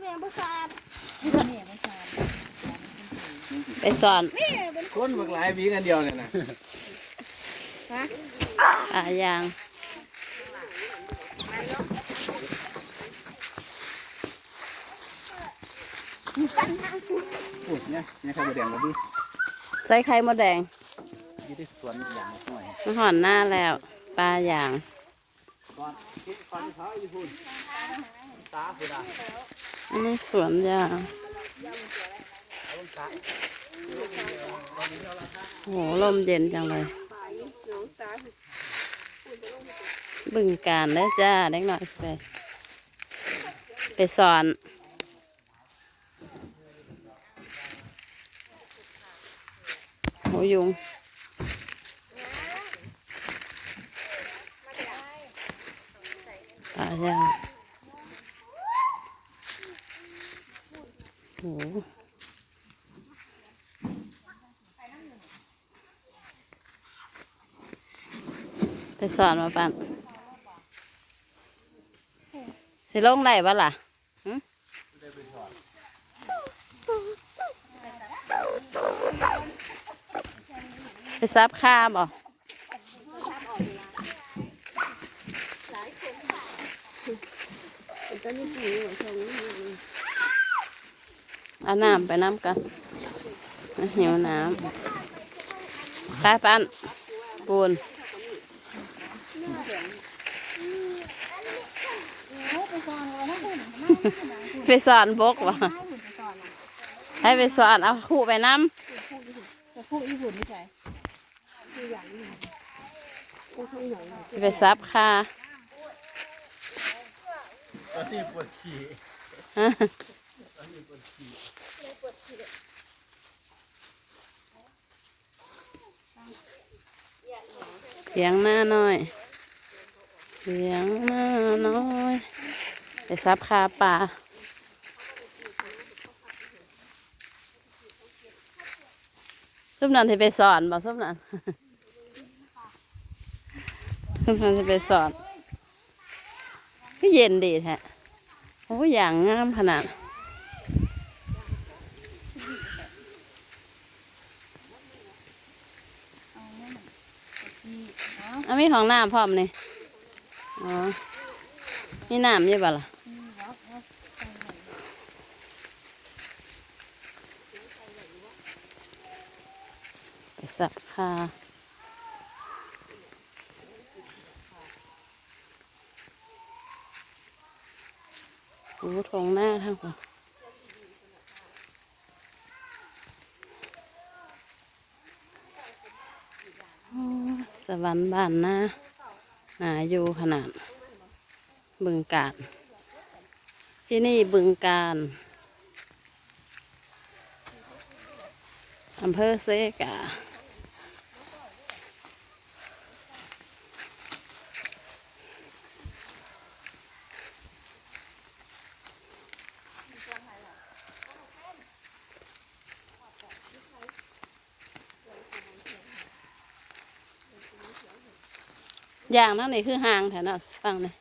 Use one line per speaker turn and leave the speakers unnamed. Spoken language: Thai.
แม่บ่ทราบ
ไปสอน
คนบักหลายวีกันเดียวเนี่ยนะ
อายาง
พูดเนี่ยเนี่ยข้าวแดงมาดิ
ใส่ไข่มดแดง
ยี่ที่สวนอย่างหน่อย
มาหอนหน้าแล้วปลาอย่าง
ก่อนคิดฟันเขาอยู่พุ่นตาพุ่นอะ
อันนี้สวนยางโหลมเย็นจังเลย บึงการได้จ้าเด็กหน่อยไป ไปสอนโหยุงปลาย่าง โหไปสอนมาปันสิลงไหลบ่ล่ะไปซับข้าบ่เอาน้ำไปน้ำกันหิวน้ำไปปันปูนไปสอนบกวะให้ไปสอนเอาคู่ไปน้
จะพูดญี่ปุ่นนี่ใช่
ไปซับค่า
ตอนนี้ปวดขี่
ฮะเสียงหน้าน้อยเสียงหน้าน้อยไปซับคาป่าซุปนันที่ไปสอนบอกซุปนันซุปนันที่ไปสอนก็เย็นดีแท้โอ้ยอย่างงามขนาด เอามีของน้ำพร้อมนี่อ๋อมีน้ำอยี่บ่ล่ะไปสักผ้าโอ้ทงหน้าทั้งหมดโอ้ สวรรค์บ้านนะหนาอยู่ขนาด บึงการ ที่นี่บึงการอำเภอเซกา อย่างนั่นนี่คือหางแถวนั้นฟังเลย